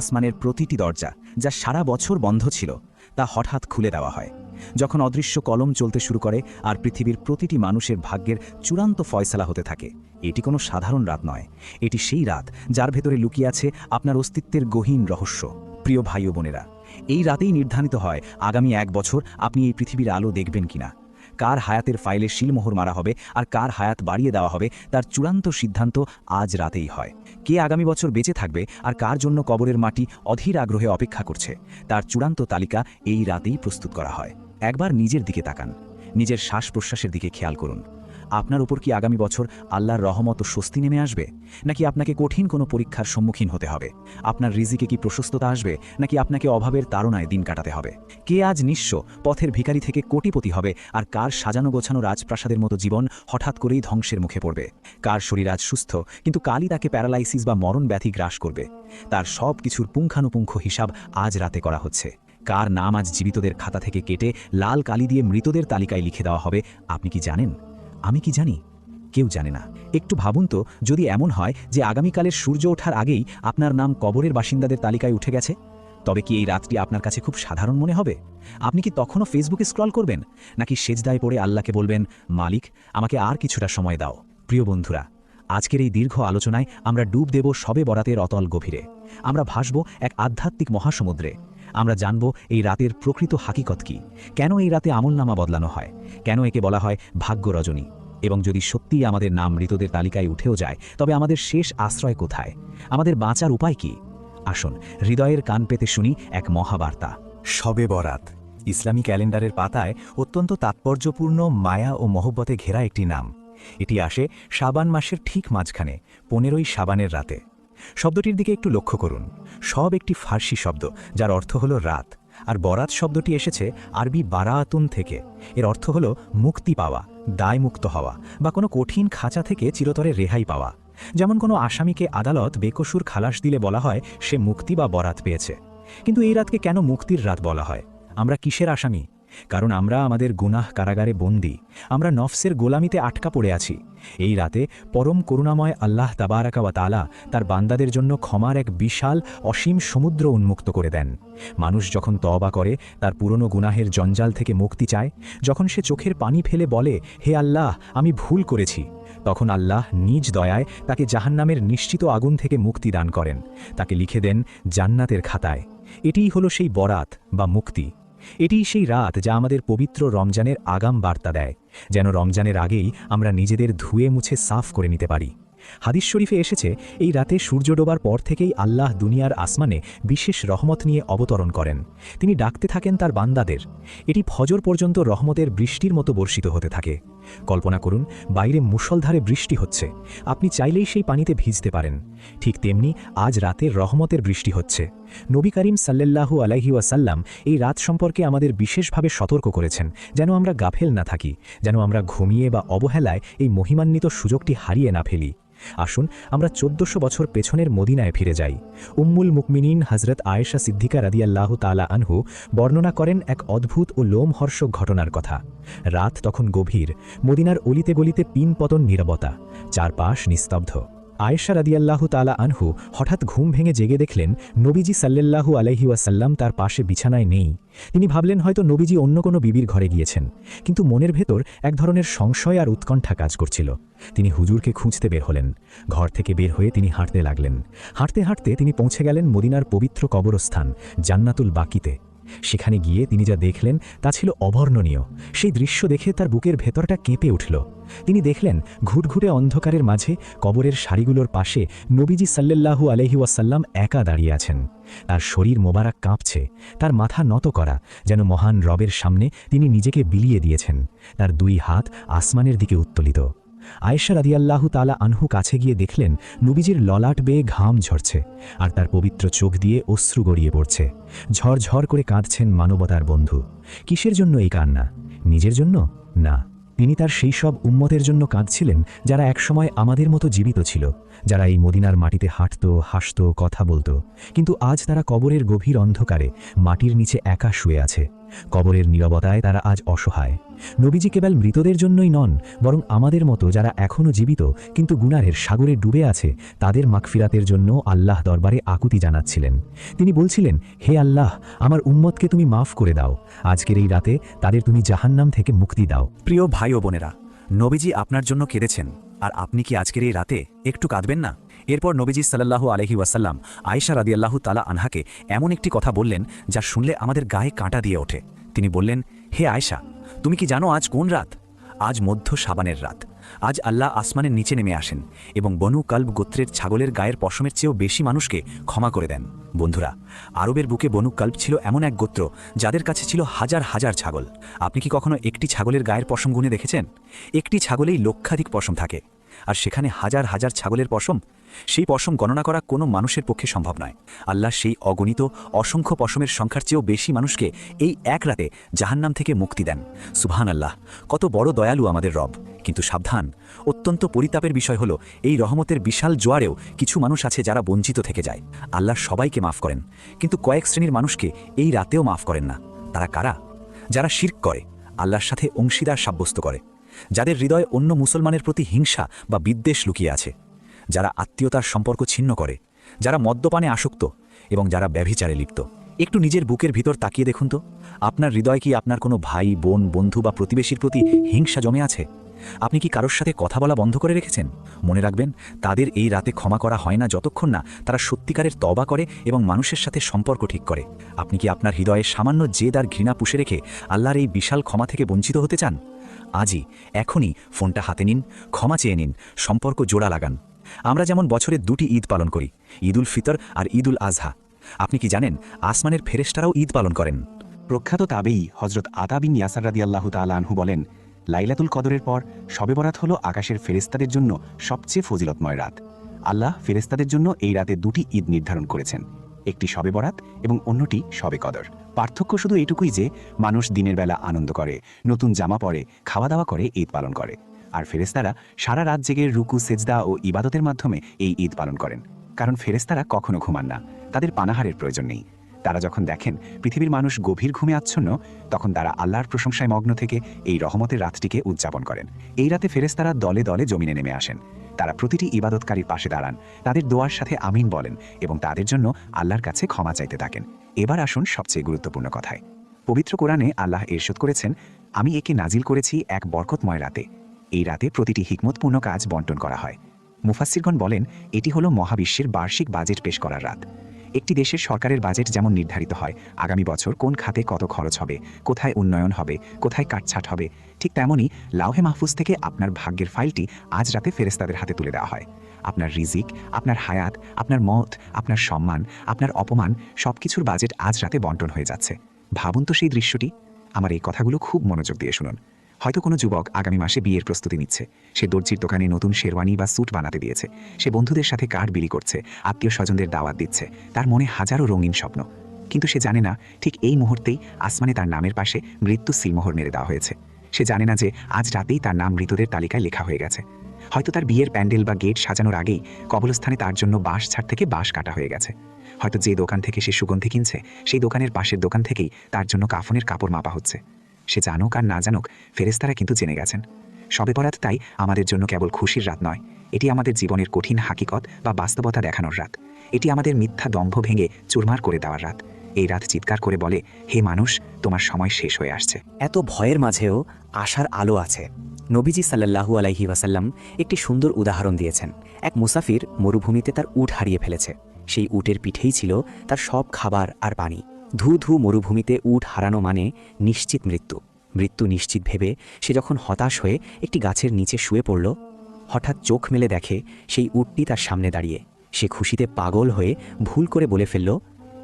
আসমানের প্রতিটি দরজা যা সারা বছর বন্ধ ছিল, তা হঠাৎ খুলে দেওয়া হয়। যখন অদৃশ্য কলম চলতে শুরু করে আর পৃথিবীর প্রতিটি মানুষের ভাগ্যের চূড়ান্ত ফয়সালা হতে থাকে, এটি কোনো সাধারণ রাত নয়। এটি সেই রাত যার ভেতরে লুকিয়ে আছে আপনার অস্তিত্বের গহীন রহস্য। প্রিয় ভাই বোনেরা, এই রাতেই নির্ধারিত হয় আগামী এক বছর আপনি এই পৃথিবীর আলো দেখবেন কিনা। কার হায়াতের ফাইলে শিলমোহর মারা হবে আর কার হায়াত বাড়িয়ে দেওয়া হবে তার চূড়ান্ত সিদ্ধান্ত আজ রাতেই হয়। কে আগামী বছর বেঁচে থাকবে আর কার জন্য কবরের মাটি অধীর আগ্রহে অপেক্ষা করছে তার চূড়ান্ত তালিকা এই রাতেই প্রস্তুত করা হয়। একবার নিজের দিকে তাকান। নিজের শ্বাস প্রশ্বাসের দিকে খেয়াল করুন। আপনার উপর কি আগামী বছর আল্লাহর রহমত ও স্বস্তি নেমে আসবে? নাকি আপনাকে কঠিন কোনো পরীক্ষার সম্মুখীন হতে হবে? আপনার রিজিকে কি প্রশস্ততা আসবে? নাকি আপনাকে অভাবের তাড়নায় দিন কাটাতে হবে? কে আজ নিঃস্ব, পথের ভিখারি থেকে কোটিপতি হবে, আর কার সাজানো গোছানো রাজপ্রাসাদের মতো জীবন হঠাৎ করেই ধ্বংসের মুখে পড়বে? কার শরীর আজ সুস্থ, কিন্তু কালই তাকে প্যারালাইসিস বা মরণ ব্যাধি গ্রাস করবে? তার সব কিছুর পুঙ্খানুপুঙ্খ হিসাব আজ রাতে করা হচ্ছে। কার নাম আজ জীবিতদের খাতা থেকে কেটে লাল কালি দিয়ে মৃতদের তালিকায় লিখে দেওয়া হবে, আপনি কি জানেন? আমি কি জানি? কেউ জানে না। একটু ভাবুন তো, যদি এমন হয় যে আগামীকালের সূর্য ওঠার আগেই আপনার নাম কবরের বাসিন্দাদের তালিকায় উঠে গেছে, তবে কি এই রাতটি আপনার কাছে খুব সাধারণ মনে হবে? আপনি কি তখনও ফেসবুকে স্ক্রল করবেন, নাকি সেজদায় পড়ে আল্লাহকে বলবেন, মালিক, আমাকে আর কিছুটা সময় দাও প্রিয় বন্ধুরা, আজকের এই দীর্ঘ আলোচনায় আমরা ডুব দেব সবে বরাতের অতল গভীরে। আমরা ভাসব এক আধ্যাত্মিক মহাসমুদ্রে। আমরা জানব এই রাতের প্রকৃত হাকিকত কি। কেন এই রাতে আমলনামা বদলানো হয়? কেন একে বলা হয় ভাগ্য রজনী এবং যদি সত্যিই আমাদের নাম মৃতদের তালিকায় উঠেও যায়, তবে আমাদের শেষ আশ্রয় কোথায়? আমাদের বাঁচার উপায় কি? আসুন, হৃদয়ের কান পেতে শুনি এক মহাবার্তা। শবে বরাত। ইসলামী ক্যালেন্ডারের পাতায় অত্যন্ত তাৎপর্যপূর্ণ মায়া ও মহব্বতে ঘেরা একটি নাম। এটি আসে শাবান মাসের ঠিক মাঝখানে, পনেরোই শাবানের রাতে। শব্দটির দিকে একটু লক্ষ্য করুন। সব একটি ফার্সি শব্দ, যার অর্থ হল রাত। আর বরাত শব্দটি এসেছে আরবি বারাআতুন থেকে। এর অর্থ হল মুক্তি পাওয়া, দায়মুক্ত হওয়া, বা কোনো কঠিন খাঁচা থেকে চিরতরে রেহাই পাওয়া। যেমন কোনো আসামিকে আদালত বেকসুর খালাস দিলে বলা হয়, সে মুক্তি বা বরাত পেয়েছে। কিন্তু এই রাতকে কেন মুক্তির রাত বলা হয়? আমরা কিসের আসামি? কারণ আমরা আমাদের গুনাহ কারাগারে বন্দি। আমরা নফসের গোলামিতে আটকা পড়ে আছি। এই রাতে পরম করুণাময় আল্লাহ তাবারাকা ওয়া তালা তার বান্দাদের জন্য ক্ষমার এক বিশাল অসীম সমুদ্র উন্মুক্ত করে দেন। মানুষ যখন তওবা করে, তার পুরনো গুনাহের জঞ্জাল থেকে মুক্তি চায়। যখন সে চোখের পানি ফেলে বলে, হে আল্লাহ, আমি ভুল করেছি। তখন আল্লাহ নিজ দয়ায় তাকে জাহান্নামের নিশ্চিত আগুন থেকে মুক্তি দান করেন। তাকে লিখে দেন জান্নাতের খাতায়। এটিই হলো সেই বরাত বা মুক্তি। এটিই সেই রাত যা আমাদের পবিত্র রমজানের আগাম বার্তা দেয়, যেন রমজানের আগেই আমরা নিজেদের ধুয়ে মুছে সাফ করে নিতে পারি। হাদিস শরীফে এসেছে, এই রাতে সূর্য ডোবার পর থেকেই আল্লাহ দুনিয়ার আসমানে বিশেষ রহমত নিয়ে অবতরণ করেন। তিনি ডাকতে থাকেন তার বান্দাদের। এটি ফজর পর্যন্ত রহমতের বৃষ্টির মতো বর্ষিত হতে থাকে। কল্পনা করুন, বাইরে মুষলধারে বৃষ্টি হচ্ছে। আপনি চাইলেই সেই পানিতে ভিজতে পারেন। ঠিক তেমনি আজ রাতে রহমতের বৃষ্টি হচ্ছে। নবী করিম সাল্লাল্লাহু আলাইহি ওয়াসাল্লাম এই রাত সম্পর্কে আমাদের বিশেষভাবে সতর্ক করেছেন, যেন আমরা গাফেল না থাকি, যেন আমরা ঘুমিয়ে বা অবহেলায় এই মহিমান্বিত সুযোগটি হারিয়ে না ফেলি। আসুন, আমরা চোদ্দশো বছর পেছনের মদিনায় ফিরে যাই। উম্মুল মুকমিনিন হজরত আয়েশা সিদ্দিকা রাদিয়াল্লাহ তালা আনহু বর্ণনা করেন এক অদ্ভুত ও লোমহর্ষক ঘটনার কথা। রাত তখন গভীর, মদিনার অলিতে গলিতে পিন পতন নীরবতা, চারপাশ নিস্তব্ধ। আয়েশা রাদিয়াল্লাহু তালা আনহু হঠাৎ ঘুম ভেঙে জেগে দেখলেন, নবীজি সাল্লাল্লাহু আলাইহি ওয়াসাল্লাম তার পাশে বিছানায় নেই। তিনি ভাবলেন, হয়তো নবীজি অন্য কোনো বিবির ঘরে গিয়েছেন। কিন্তু মনের ভেতর এক ধরনের সংশয় আর উৎকণ্ঠা কাজ করছিল। তিনি হুজুরকে খুঁজতে বের হলেন। ঘর থেকে বের হয়ে তিনি হাঁটতে লাগলেন। হাঁটতে হাঁটতে তিনি পৌঁছে গেলেন মদিনার পবিত্র কবরস্থান, জান্নাতুল বাকিতে। সেখানে গিয়ে তিনি যা দেখলেন তা ছিল অবর্ণনীয়। সেই দৃশ্য দেখে তার বুকের ভেতরটা কেঁপে উঠল। তিনি দেখলেন ঘুটঘুটে অন্ধকারের মাঝে কবরের সারিগুলোর পাশে নবীজি সাল্লাল্লাহু আলহি ওয়াসাল্লাম একা দাঁড়িয়ে আছেন। তার শরীর মোবারক কাঁপছে, তার মাথা নত করা, যেন মহান রবের সামনে তিনি নিজেকে বিলিয়ে দিয়েছেন। তার দুই হাত আসমানের দিকে উত্তোলিত। আয়েশা রাদিয়াল্লাহু তালা আনহু কাছে গিয়ে দেখলেন, নবীজির ললাট বেয়ে ঘাম ঝরছে আর তার পবিত্র চোখ দিয়ে অশ্রু গড়িয়ে পড়ছে। ঝরঝর করে কাঁদছেন মানবতার বন্ধু। কিসের জন্য এই কান্না? নিজের জন্য? না। তিনি তার সেই সব উম্মতের জন্য কাঁদছিলেন যারা একসময় আমাদের মতো জীবিত ছিল, যারা এই মদিনার মাটিতে হাঁটত, হাসত, কথা বলতো। কিন্তু আজ তারা কবরের গভীর অন্ধকারে মাটির নিচে একা শুয়ে আছে। কবরের নীরবতায় তারা আজ অসহায়। নবীজি কেবল মৃতদের জন্যই নন, বরং আমাদের মতো যারা এখনও জীবিত, কিন্তু গুনারের সাগরে ডুবে আছে, তাদের মাগফিরাতের জন্য আল্লাহ দরবারে আকুতি জানাচ্ছিলেন। তিনি বলছিলেন, হে আল্লাহ, আমার উম্মতকে তুমি মাফ করে দাও। আজকের এই রাতে তাদের তুমি জাহান্নাম থেকে মুক্তি দাও। প্রিয় ভাই ও বোনেরা, নবীজি আপনার জন্য কেঁদেছেন। আর আপনি কি আজকের এই রাতে একটু কাঁদবেন না? এরপর নবীজি সাল্লাল্লাহু আলহি ওয়াসাল্লাম আয়েশা রাদিয়াল্লাহু তালা আনহাকে এমন একটি কথা বললেন যা শুনলে আমাদের গায়ে কাঁটা দিয়ে ওঠে। তিনি বললেন, হে আয়েশা, তুমি কি জানো আজ কোন রাত? আজ মধ্য সাবানের রাত। আজ আল্লাহ আসমানের নিচে নেমে আসেন এবং বনু কাল্ব গোত্রের ছাগলের গায়ের পশমের চেয়েও বেশি মানুষকে ক্ষমা করে দেন। বন্ধুরা, আরবের বুকে বনু কাল্ব ছিল এমন এক গোত্র যাদের কাছে ছিল হাজার হাজার ছাগল। আপনি কি কখনো একটি ছাগলের গায়ের পশম গুনে দেখেছেন? একটি ছাগলেই লক্ষাধিক পশম থাকে। আর সেখানে হাজার হাজার ছাগলের পশম? সেই পশম গণনা করা কোনো মানুষের পক্ষে সম্ভব নয়। আল্লাহ সেই অগণিত, অসংখ্য পশমের সংখ্যার চেয়েও বেশি মানুষকে এই এক রাতে জাহান্নাম থেকে মুক্তি দেন। সুবহান আল্লাহ কত বড় দয়ালু আমাদের রব। কিন্তু সাবধান। অত্যন্ত পরিতাপের বিষয় হলো, এই রহমতের বিশাল জোয়ারেও কিছু মানুষ আছে যারা বঞ্চিত থেকে যায়। আল্লাহ সবাইকে মাফ করেন। কিন্তু কয়েক শ্রেণির মানুষকে এই রাতেও মাফ করেন না। তারা কারা? যারা শির্ক করে, আল্লাহর সাথে অংশীদার সাব্যস্ত করে। যাদের হৃদয়ে অন্য মুসলমানের প্রতি হিংসা বা বিদ্বেষ লুকিয়ে আছে। যারা আত্মীয়তার সম্পর্ক ছিন্ন করে। যারা মদ্যপানে আসক্ত এবং যারা ব্যভিচারে লিপ্ত। একটু নিজের বুকের ভিতর তাকিয়ে দেখুন তো। আপনার হৃদয় কি আপনার কোনো ভাই, বোন, বন্ধু বা প্রতিবেশীর প্রতি হিংসা জমে আছে? আপনি কি কারোর সাথে কথা বলা বন্ধ করে রেখেছেন? মনে রাখবেন, তাদের এই রাতে ক্ষমা করা হয় না যতক্ষণ না তারা সত্যিকারের তবা করে এবং মানুষের সাথে সম্পর্ক ঠিক করে। আপনি কি আপনার হৃদয়ে সামান্য জেদ আর ঘৃণা পুষে রেখে আল্লাহর এই বিশাল ক্ষমা থেকে বঞ্চিত হতে চান? আজই, এখনই ফোনটা হাতে নিন, ক্ষমা চেয়ে নিন, সম্পর্ক জোড়া লাগান। আমরা যেমন বছরে দুটি ঈদ পালন করি ঈদ উল ফিতর আর ঈদ উল আজহা। আপনি কি জানেন, আসমানের ফেরেশতারাও ঈদ পালন করেন? প্রখ্যাত তাবেই হজরত আতা বিন ইয়াসার রাদি আল্লাহ আনহু বলেন লাইলাতুল কদরের পর শবে বরাত হল আকাশের ফেরেস্তাদের জন্য সবচেয়ে ফজিলতময় রাত। আল্লাহ ফেরেস্তাদের জন্য এই রাতে দুটি ঈদ নির্ধারণ করেছেন। একটি শবে বরাত এবং অন্যটি শবে কদর। পার্থক্য শুধু এটুকুই যে, মানুষ দিনের বেলা আনন্দ করে, নতুন জামা পরে খাওয়া দাওয়া করে, ঈদ পালন করে। আর ফেরেস্তারা সারা রাত জেগে রুকু, সেজদা ও ইবাদতের মাধ্যমে এই ঈদ পালন করেন। কারণ ফেরেস্তারা কখনো ঘুমান না। তাদের পানাহারের প্রয়োজন নেই। তারা যখন দেখেন পৃথিবীর মানুষ গভীর ঘুমে আচ্ছন্ন, তখন তারা আল্লাহর প্রশংসায় মগ্ন থেকে এই রহমতের রাতটিকে উদযাপন করেন। এই রাতে ফেরেস্তারা দলে দলে জমিনে নেমে আসেন। তারা প্রতিটি ইবাদতকারীর পাশে দাঁড়ান। তাদের দোয়ার সাথে আমিন বলেন এবং তাদের জন্য আল্লাহর কাছে ক্ষমা চাইতে থাকেন। এবার আসুন সবচেয়ে গুরুত্বপূর্ণ কথায়। পবিত্র কোরআনে আল্লাহ এরশোদ করেছেন, আমি একে নাজিল করেছি এক বরকতময় রাতে। এই রাতে প্রতিটি হিকমতপূর্ণ কাজ বন্টন করা হয়। মুফাসিরগণ বলেন, এটি হলো মহাবিশ্বের বার্ষিক বাজেট পেশ করার রাত। একটি দেশের সরকারের বাজেট যেমন নির্ধারিত হয়, আগামী বছর কোন খাতে কত খরচ হবে, কোথায় উন্নয়ন হবে, কোথায় কাটছাট হবে, ঠিক তেমনই লাউহে মাহফুজ থেকে আপনার ভাগ্যের ফাইলটি আজ রাতে ফেরেস্তাদের হাতে তুলে দেওয়া হয়। আপনার রিজিক, আপনার হায়াত, আপনার মত, আপনার সম্মান, আপনার অপমান সবকিছুর বাজেট আজ রাতে বন্টন হয়ে যাচ্ছে। ভাবুন তো সেই দৃশ্যটি। আমার এই কথাগুলো খুব মনোযোগ দিয়ে শুনুন। হয়তো কোনো যুবক আগামী মাসে বিয়ের প্রস্তুতি নিচ্ছে। সে দর্জির দোকানে নতুন শেরওয়ানি বা স্যুট বানাতে দিয়েছে। সে বন্ধুদের সাথে কার্ড বিলি করছে, আত্মীয় স্বজনদের দাওয়াত দিচ্ছে। তার মনে হাজারো রঙিন স্বপ্ন। কিন্তু সে জানে না, ঠিক এই মুহূর্তেই আসমানে তার নামের পাশে মৃত্যু সিলমোহর মেরে দেওয়া হয়েছে। সে জানে না যে আজ রাতেই তার নাম মৃতদের তালিকায় লেখা হয়ে গেছে। হয়তো তার বিয়ের প্যান্ডেল বা গেট সাজানোর আগেই কবলস্থানে তার জন্য বাঁশ ছাড় থেকে বাঁশ কাটা হয়ে গেছে। হয়তো যে দোকান থেকে সে সুগন্ধি কিনছে, সেই দোকানের পাশের দোকান থেকেই তার জন্য কাফনের কাপড় মাপা হচ্ছে। সে জানুক আর না জানুক ফেরেস্তারা কিন্তু জেনে গেছেন। সবে বরাত তাই আমাদের জন্য কেবল খুশির রাত নয়। এটি আমাদের জীবনের কঠিন হাকিকত বা বাস্তবতা দেখানোর রাত। এটি আমাদের মিথ্যা দম্ভ ভেঙে চুরমার করে দেওয়ার রাত। এই রাত চিৎকার করে বলে, হে মানুষ, তোমার সময় শেষ হয়ে আসছে। এত ভয়ের মাঝেও আশার আলো আছে। নবীজি সাল্লাল্লাহু আলাইহি ওয়াসাল্লাম একটি সুন্দর উদাহরণ দিয়েছেন। এক মুসাফির মরুভূমিতে তার উট হারিয়ে ফেলেছে। সেই উটের পিঠেই ছিল তার সব খাবার আর পানি। ধু ধু মরুভূমিতে উট হারানো মানে নিশ্চিত মৃত্যু। মৃত্যু নিশ্চিত ভেবে সে যখন হতাশ হয়ে একটি গাছের নিচে শুয়ে পড়ল, হঠাৎ চোখ মেলে দেখে সেই উটটি তার সামনে দাঁড়িয়ে। সে খুশিতে পাগল হয়ে ভুল করে বলে ফেলল,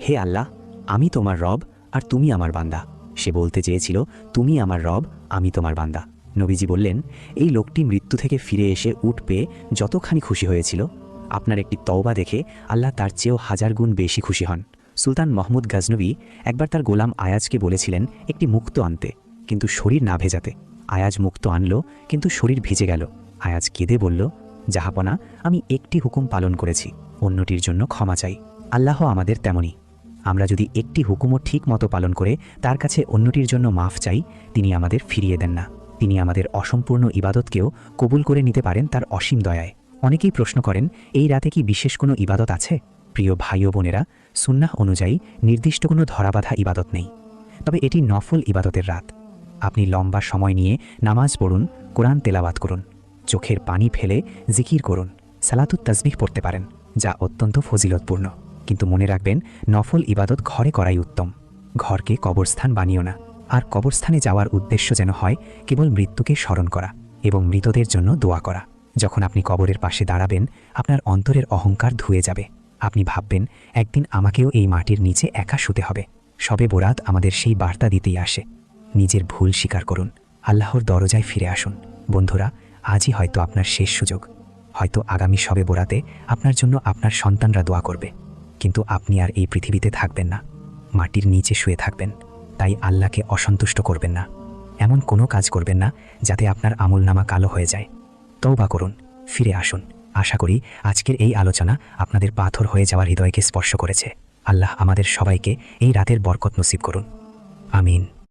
হে আল্লাহ, আমি তোমার রব আর তুমি আমার বান্দা। সে বলতে চেয়েছিল, তুমি আমার রব, আমি তোমার বান্দা। নবীজি বললেন, এই লোকটি মৃত্যু থেকে ফিরে এসে উঠ পেয়ে যতখানি খুশি হয়েছিল। আপনার একটি তওবা দেখে আল্লাহ তার চেয়েও হাজার গুণ বেশি খুশি হন। সুলতান মোহাম্মদ গাজনবী একবার তার গোলাম আয়াজকে বলেছিলেন, একটি মুক্ত আনতে, কিন্তু শরীর না ভেজাতে। আয়াজ মুক্ত আনলো, কিন্তু শরীর ভিজে গেল। আয়াজ কেঁদে বলল জাহাপনা আমি একটি হুকুম পালন করেছি, অন্যটির জন্য ক্ষমা চাই। আল্লাহ আমাদের তেমনই আমরা যদি একটি হুকুমও ঠিক মতো পালন করে তার কাছে অন্যটির জন্য মাফ চাই, তিনি আমাদের ফিরিয়ে দেন না। তিনি আমাদের অসম্পূর্ণ ইবাদতকেও কবুল করে নিতে পারেন তার অসীম দয়ায়। অনেকেই প্রশ্ন করেন, এই রাতে কি বিশেষ কোনো ইবাদত আছে? প্রিয় ভাই ও বোনেরা সুন্নাহ অনুযায়ী নির্দিষ্ট কোনো ধরাবাধা ইবাদত নেই। তবে এটি নফল ইবাদতের রাত। আপনি লম্বা সময় নিয়ে নামাজ পড়ুন, কোরআন তেলাওয়াত করুন, চোখের পানি ফেলে জিকির করুন, সালাতুত তাজবিহ পড়তে পারেন, যা অত্যন্ত ফজিলতপূর্ণ। কিন্তু মনে রাখবেন, নফল ইবাদত ঘরে করাই উত্তম। ঘরকে কবরস্থান বানিও না। আর কবরস্থানে যাওয়ার উদ্দেশ্য যেন হয়, কেবল মৃত্যুকে স্মরণ করা এবং মৃতদের জন্য দোয়া করা। যখন আপনি কবরের পাশে দাঁড়াবেন, আপনার অন্তরের অহংকার ধুয়ে যাবে। আপনি ভাববেন, একদিন আমাকেও এই মাটির নিচে একা শুতে হবে। সবে বোরাত আমাদের সেই বার্তা দিতেই আসে। নিজের ভুল স্বীকার করুন। আল্লাহর দরজায় ফিরে আসুন। বন্ধুরা, আজই হয়তো আপনার শেষ সুযোগ। হয়তো আগামী সবে বোরাতে আপনার জন্য আপনার সন্তানরা দোয়া করবে। কিন্তু আপনি আর এই পৃথিবীতে থাকবেন না। মাটির নিচে শুয়ে থাকবেন। তাই আল্লাহকে অসন্তুষ্ট করবেন না। এমন কোনো কাজ করবেন না, যাতে আপনার আমলনামা কালো হয়ে যায়। তৌবা করুন, ফিরে আসুন। আশা করি আজকের এই আলোচনা আপনাদের পাথর হয়ে যাওয়ার হৃদয়কে স্পর্শ করেছে। আল্লাহ আমাদের সবাইকে এই রাতের বরকত নসিব করুন। আমিন।